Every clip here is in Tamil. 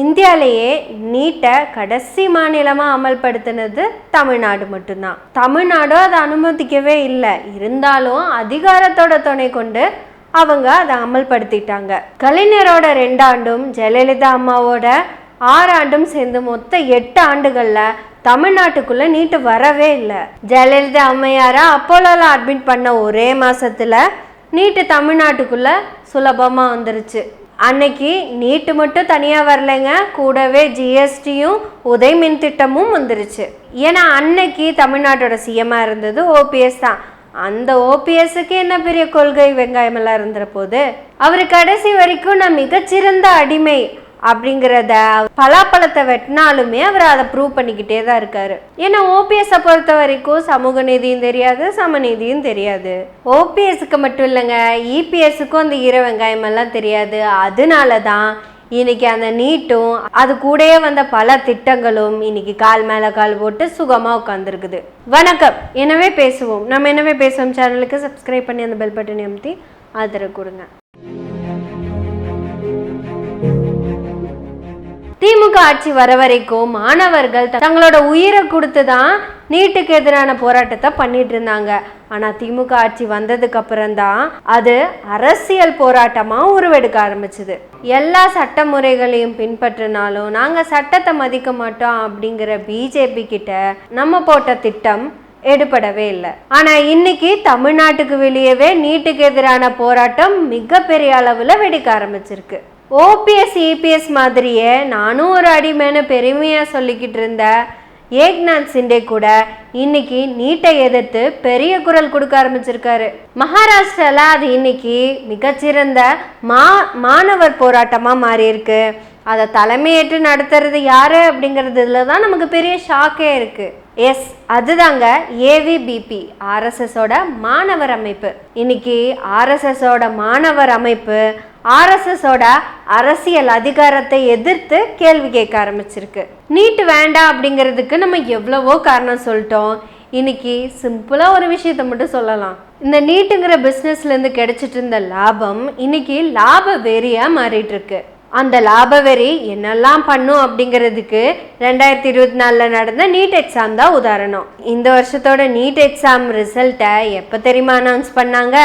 இந்தியாலேயே நீட்டை கடைசி மாநிலமாக அமல்படுத்தினது தமிழ்நாடு மட்டும்தான். தமிழ்நாடும் அதை அனுமதிக்கவே இல்லை. இருந்தாலும் அதிகாரத்தோட துணை கொண்டு அவங்க அதை அமல்படுத்திட்டாங்க. கலைஞரோட ரெண்டாண்டும் ஜெயலலிதா அம்மாவோட ஆறாண்டும் சேர்ந்து மொத்த எட்டு ஆண்டுகளில் தமிழ்நாட்டுக்குள்ள நீட்டு வரவே இல்லை. ஜெயலலிதா அம்மையாரை அப்போலோவில் அட்மிட் பண்ண ஒரே மாதத்தில் நீட்டு தமிழ்நாட்டுக்குள்ளே சுலபமாக வந்துருச்சு. அன்னைக்கு நீட்டு மட்டும் தனியாக வரலைங்க. கூடவே ஜிஎஸ்டியும் உதய் மின் திட்டமும் வந்துருச்சு. ஏன்னா அன்னைக்கு தமிழ்நாட்டோட சிஎம்மாக இருந்தது ஓபிஎஸ் தான். அந்த ஓபிஎஸ்க்கு என்ன பெரிய கொள்கை வெங்காயமெல்லாம் இருந்துற போது? அவர் கடைசி வரைக்கும் நான் மிகச்சிறந்த அடிமை. அப்படிங்கிறத பலாப்பழத்தை வெட்டினாலுமே அவர் அதை ப்ரூவ் பண்ணிக்கிட்டே தான் இருக்காரு. ஏன்னா ஓபிஎஸ்ஸை பொறுத்த வரைக்கும் சமூக நீதியும் தெரியாது சமநீதியும் தெரியாது. ஓபிஎஸ்க்கு மட்டும் இல்லைங்க இபிஎஸ்க்கும் அந்த ஈர வெங்காயம் எல்லாம் தெரியாது. அதனால தான் இன்னைக்கு அந்த நீட்டும் அது கூடயே வந்த பல திட்டங்களும் இன்னைக்கு கால் மேல கால் போட்டு சுகமா உட்காந்துருக்குது வணக்கம். எனவே பேசுவோம். நம்ம எனவே பேசுவோம்? சேனலுக்கு சப்ஸ்கிரைப் பண்ணி அந்த பெல் பட்டன் அமுத்தி ஆதரவு கொடுங்க. திமுக ஆட்சி வர வரைக்கும் மாணவர்கள் தங்களோட உயிரை கொடுத்து தான் நீட்டுக்கு எதிரான போராட்டத்தை பண்ணிட்டு இருந்தாங்க. ஆனால் திமுக ஆட்சி வந்ததுக்கு அப்புறம்தான் அது அரசியல் போராட்டமாக உருவெடுக்க ஆரம்பிச்சுது. எல்லா சட்ட முறைகளையும் பின்பற்றினாலும் நாங்கள் சட்டத்தை மதிக்க மாட்டோம் அப்படிங்கிற பிஜேபி கிட்ட நம்ம போட்ட திட்டம் எடுபடவே இல்லை. ஆனால் இன்னைக்கு தமிழ்நாட்டுக்கு வெளியவே நீட்டுக்கு எதிரான போராட்டம் மிகப்பெரிய அளவில் வெடிக்க ஆரம்பிச்சிருக்கு. ஓபிஎஸ் இபிஎஸ் மாதிரியே நானும் ஒரு அடிமைன்னு பெருமையாக சொல்லிக்கிட்டு இருந்த ஏக்நாத் சிண்டே கூட இன்னைக்கு நீட்டை எதிர்த்து பெரிய குரல் கொடுக்க ஆரம்பிச்சிருக்காரு. மகாராஷ்டிரால அது இன்னைக்கு மிகச்சிறந்த மா மாணவர் போராட்டமாக மாறியிருக்கு. அதை தலைமையேற்று நடத்துறது யாரு அப்படிங்கிறதுல தான் நமக்கு பெரிய ஷாக்கே இருக்கு. எஸ் அதுதாங்க ஏவிபிபி ஆர்எஸ்எஸோட மாணவர் அமைப்பு. இன்னைக்கு ஆர்எஸ்எஸோட மாணவர் அமைப்பு ஆர்எஸ்எஸோட அரசியல் அதிகாரத்தை எதிர்த்து கேள்வி கேட்க ஆரம்பிச்சிருக்கு. நீட்டு வேண்டாம் அப்படிங்கிறதுக்கு நம்ம எவ்வளவோ காரணம் சொல்லிட்டோம். இன்னைக்கு சிம்பிளாக ஒரு விஷயத்த மட்டும் சொல்லலாம். இந்த நீட்டுங்கிற பிஸ்னஸ்லேருந்து கிடைச்சிட்டு இருந்த லாபம் இன்னைக்கு லாப வெறியாக மாறிட்டு இருக்கு அந்த லாப வெறி என்னெல்லாம் பண்ணும் அப்படிங்கிறதுக்கு ரெண்டாயிரத்தி இருபத்தி நாலில் நடந்த நீட் எக்ஸாம் தான் உதாரணம். இந்த வருஷத்தோட நீட் எக்ஸாம் ரிசல்ட்டை எப்போ தெரியுமா அனௌன்ஸ் பண்ணாங்க?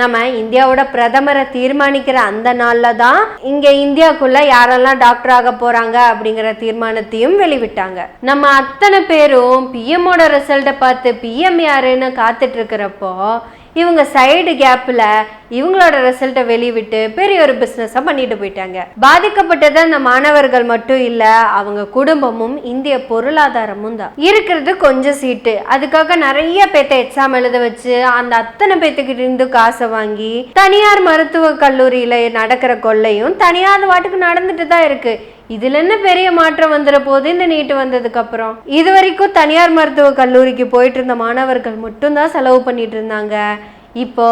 நம்ம இந்தியாவோட பிரதமரை தீர்மானிக்கிற அந்த நாளில் தான் இங்கே இந்தியாவுக்குள்ள யாரெல்லாம் டாக்டர் ஆக போகிறாங்க அப்படிங்கிற தீர்மானத்தையும் வெளிவிட்டாங்க. நம்ம அத்தனை பேரும் பிஎம்மோட ரிசல்ட்டை பார்த்து பிஎம் யாருன்னு காத்துட்டு இருக்கிறப்போ இவங்க சைடு கேப்பில் இவங்களோட ரிசல்ட்டை வெளிவிட்டு பெரிய ஒரு பிஸ்னஸாக பண்ணிட்டு போயிட்டாங்க. பாதிக்கப்பட்டது அந்த மாணவர்கள் மட்டும் இல்லை அவங்க குடும்பமும் இந்திய பொருளாதாரமும் தான். இருக்கிறது கொஞ்சம் சீட்டு. அதுக்காக நிறைய பேத்த எக்ஸாம் எழுத வச்சு அந்த அத்தனை பேத்துக்கிட்ட இருந்து காசை வாங்கி தனியார் மருத்துவ கல்லூரியில் நடக்கிற கொள்ளையும் தனியார் வாட்டுக்கு நடந்துட்டு தான் இருக்கு. இதுல என்ன பெரிய மாற்றம் வந்துட போது இந்த நீட்டு வந்ததுக்கு அப்புறம்? இது வரைக்கும் தனியார் மருத்துவ கல்லூரிக்கு போயிட்டு இருந்த மாணவர்கள் மட்டும்தான் செலவு பண்ணிட்டு இருந்தாங்க. இப்போ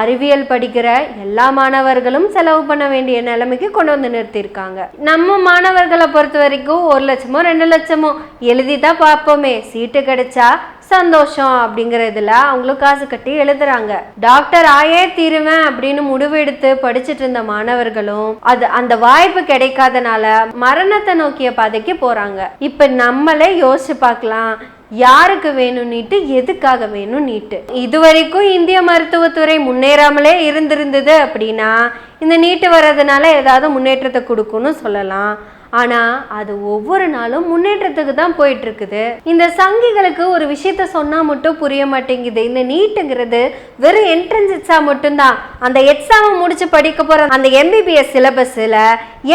அறிவியல் படிக்கிற எல்லா மாணவர்களும் செலவு பண்ண வேண்டிய நிலைமைக்கு கொண்டு வந்து நிறுத்தியிருக்காங்க. நம்ம மாணவர்களை பொறுத்த வரைக்கும் ஒரு லட்சமோ ரெண்டு லட்சமோ எழுதி தான் பார்ப்போமே. சீட்டு கிடைச்சா சந்தோஷம் அப்படிங்கிறதுல அவங்களும் காசு கட்டி எழுதுறாங்க. டாக்டர் ஆயே தீருவேன் அப்படின்னு முடிவெடுத்து படிச்சுட்டு இருந்த மாணவர்களும் அது அந்த வாய்ப்பு கிடைக்காதனால மரணத்தை நோக்கிய பாதைக்கு போறாங்க. இப்ப நம்மளே யோசிச்சு பார்க்கலாம். யாருக்கு வேணும் நீட்டு எதுக்காக வேணும் நீட்டு? இது வரைக்கும் இந்திய மருத்துவத்துறை முன்னேறாமலே இருந்திருந்தது அப்படின்னா இந்த நீட்டு வர்றதுனால ஏதாவது முன்னேற்றத்தை கொடுக்கும்னு சொல்லலாம். ஆனால் அது ஒவ்வொரு நாளும் முன்னேற்றத்துக்கு தான் போயிட்டு இருக்குது இந்த சங்கிகளுக்கு ஒரு விஷயத்த சொன்னால் மட்டும் புரிய மாட்டேங்குது. இந்த நீட்டுங்கிறது வெறும் என்ட்ரன்ஸ் எக்ஸாம் மட்டும்தான். அந்த எக்ஸாமை முடிச்சு படிக்க போகிற அந்த எம்பிபிஎஸ் சிலபஸில்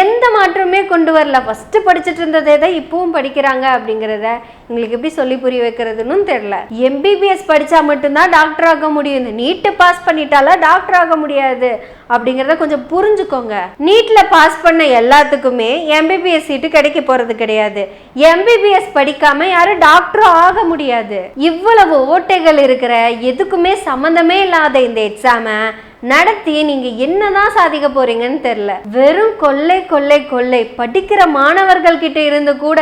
எந்த மாற்றமே கொண்டு வரல. ஃபஸ்ட்டு படிச்சுட்டு இருந்ததே தான் இப்பவும் படிக்கிறாங்க அப்படிங்கிறத எங்களுக்கு எப்படி சொல்லி புரிய வைக்கிறதுன்னு தெரில எம்பிபிஎஸ் படித்தா மட்டும்தான் டாக்டர் ஆக முடியும். இந்த நீட்டு பாஸ் பண்ணிட்டாலாம் டாக்டர் ஆக முடியாது. அப்படிங்கிறத கொஞ்சம் புரிஞ்சுக்கோங்க. நீட்டில் பாஸ் பண்ண எல்லாத்துக்குமே எம்பிபிஎஸ் சீட்டு கிடைக்க போகிறது கிடையாது. எம்பிபிஎஸ் படிக்காம யாரும் டாக்டரும் ஆக முடியாது. இவ்வளவு ஓட்டைகள் இருக்கிற எதுக்குமே சம்மந்தமே இல்லாத இந்த எக்ஸாமை நடத்தி நீங்க என்னதான் சாதிக்க போறீங்கன்னு தெரியல. வெறும் கொள்ளை கொள்ளை கொள்ளை படிக்கிற மாணவர்கள் கிட்ட இருந்து கூட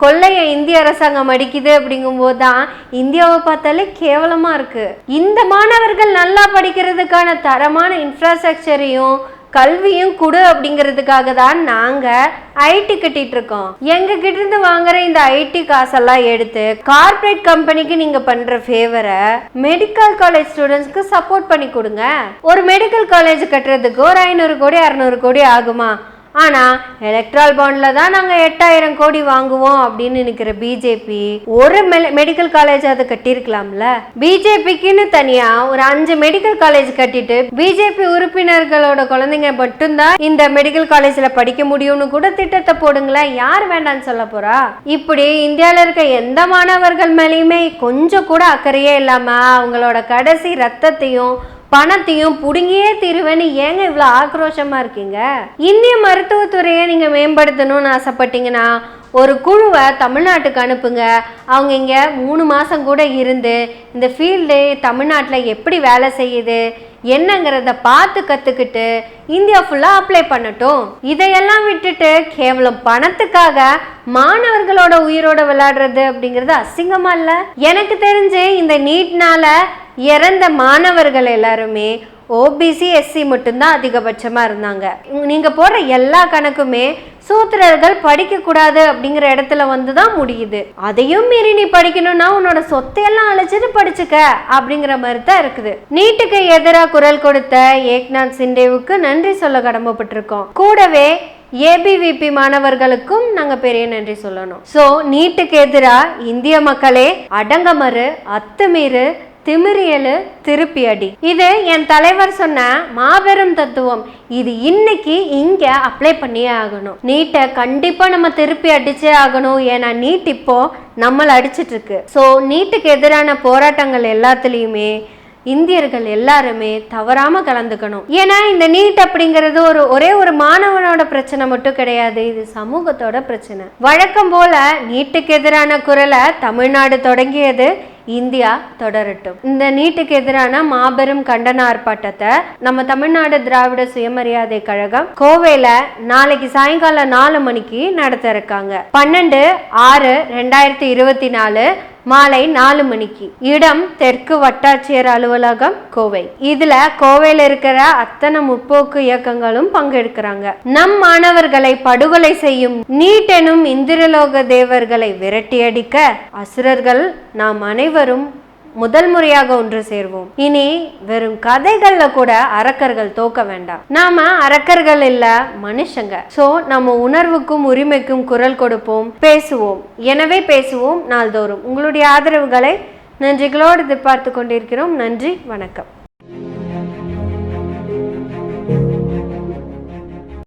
கொள்ளையை இந்திய அரசாங்கம் அடிக்குது அப்படிங்கும்போது தான் இந்தியாவை பார்த்தாலே கேவலமாக இருக்குது இந்த மாணவர்கள் நல்லா படிக்கிறதுக்கான தரமான இன்ஃப்ராஸ்ட்ரக்சரையும் கல்வியும் கொடு அப்படிங்கிறதுக்காக தான் நாங்கள் ஐடி கட்டிட்டு இருக்கோம் எங்க கிட்ட இருந்து வாங்குற இந்த ஐடி காசெல்லாம் எடுத்து கார்ப்பரேட் கம்பெனிக்கு நீங்க பண்ற ஃபேவரை மெடிக்கல் காலேஜ் ஸ்டூடெண்ட்ஸ்க்கு சப்போர்ட் பண்ணி கொடுங்க. ஒரு மெடிக்கல் காலேஜ் கட்டுறதுக்கு ஒரு ஐநூறு கோடி அறநூறு கோடி ஆகுமா? ஆனால் எலக்ட்ரால் பாண்டில் தான் நாங்கள் எட்டாயிரம் கோடி வாங்குவோம் அப்படின்னு நினைக்கிற பிஜேபி ஒரு மெடிக்கல் காலேஜ் அதை கட்டியிருக்கலாம்ல? பிஜேபிக்குன்னு தனியாக ஒரு அஞ்சு மெடிக்கல் காலேஜ் கட்டிட்டு பிஜேபி உறுப்பினர்களோட குழந்தைங்க மட்டும்தான் இந்த மெடிக்கல் காலேஜில் படிக்க முடியும்னு கூட திட்டத்தை போடுங்களேன். யார் வேண்டாம்னு சொல்ல போகிறா இப்படி இந்தியாவில் இருக்க எந்த மாணவர்கள் மேலேயுமே கொஞ்சம் கூட அக்கறையே இல்லாமல் அவங்களோட கடைசி ரத்தத்தையும் பணத்தையும் புடுங்கியே தீருவேன்னு ஏங்க இவ்வளோ ஆக்ரோஷமாக இருக்கீங்க? இந்திய மருத்துவத்துறையை நீங்கள் மேம்படுத்தணும்னு ஆசைப்பட்டீங்கன்னா ஒரு குழுவை தமிழ்நாட்டுக்கு அனுப்புங்க. அவங்க இங்கே மூணு மாதம் கூட இருந்து இந்த ஃபீல்டு தமிழ்நாட்டில் எப்படி வேலை செய்யுது என்னங்கிறத பார்த்து கற்றுக்கிட்டு இந்தியா ஃபுல்லாக அப்ளை பண்ணட்டும். இதையெல்லாம் விட்டுட்டு கேவலம் பணத்துக்காக மாணவர்களோட உயிரோட விளையாடுறது அப்படிங்கிறது அசிங்கமா இல்லை? எனக்கு தெரிஞ்சு இந்த நீட்னால இறந்த மாணவர்கள் எல்லாருமே ஓபிசி எஸ்சி மட்டும்தான் அதிகபட்சமாக இருந்தாங்க. நீங்கள் போடுற எல்லா கணக்குமே சூத்திரர்கள் படிக்கக்கூடாது அப்படிங்கிற இடத்துல வந்து தான் முடியுது. அதையும் மீறி நீ படிக்கணும்னா உன்னோட சொத்தையெல்லாம் அழைச்சிட்டு படிச்சுக்க அப்படிங்கிற மாதிரி தான் இருக்குது. நீட்டுக்கு எதிராக குரல் கொடுத்த ஏக்நாத் சிண்டேவுக்கு நன்றி சொல்ல கடமைப்பட்டிருக்கோம். கூடவே ஏபிவிபி மாணவர்களுக்கும் நாங்கள் பெரிய நன்றி சொல்லணும். ஸோ நீட்டுக்கு எதிராக இந்திய மக்களே அடங்கமறு அத்துமீறு திமிரியலு திருப்பி அடி. இது என் தலைவர் சொன்ன மாபெரும் தத்துவம். இது இன்னைக்கு இங்க அப்ளை பண்ணியே ஆகணும். நீட்டை கண்டிப்பா நம்ம திருப்பி அடிச்சே ஆகணும். ஏன்னா நீட் இப்போ நம்மளை அடிச்சிட்டு இருக்கு ஸோ நீட்டுக்கு எதிரான போராட்டங்கள் எல்லாத்துலேயுமே இந்தியர்கள் எல்லாருமே தவறாம கலந்துக்கணும். ஏன்னா இந்த நீட் அப்படிங்கிறது ஒரு ஒரே ஒரு மாணவனோட பிரச்சனை மட்டும் கிடையாது. இது சமூகத்தோட பிரச்சனை. வழக்கம் போல நீட்டுக்கு எதிரான குரலை தமிழ்நாடு தொடங்கியது இந்தியா தொடரட்டும். இந்த நீட்டுக்கு எதிரான மாபெரும் கண்டன ஆர்ப்பாட்டத்தை நம்ம தமிழ்நாடு திராவிட சுயமரியாதை கழகம் கோவையில நாளைக்கு சாயங்காலம் நாலு மணிக்கு நடத்த இருக்காங்க. பன்னெண்டு ஆறு ரெண்டாயிரத்தி இருபத்தி நாலு மாலை நாலு மணிக்கு. இடம் தெற்கு வட்டாட்சியர் அலுவலகம் கோவை. இதுல கோவையில இருக்கிற அத்தனை முற்போக்கு இயக்கங்களும் பங்கெடுக்கிறாங்க. நம் மாணவர்களை படுகொலை செய்யும் நீட் எனும் இந்திரலோக தேவர்களை விரட்டியடிக்க அசுரர்கள் நாம் அனைவரும் முதல் முறையாக ஒன்று சேர்வோம். இனி வெறும் கதைகள்ல கூட அரக்கர்கள் தோக்க வேண்டாம். நாம அரக்கர்கள் இல்ல மனுஷங்க. சோ நம்ம உணர்வுக்கும் உரிமைக்கும் குரல் கொடுப்போம். பேசுவோம். எனவே பேசுவோம் நாள்தோறும். உங்களுடைய ஆதரவுகளை நன்றிகளோடு எதிர்பார்த்து கொண்டிருக்கிறோம். நன்றி வணக்கம்.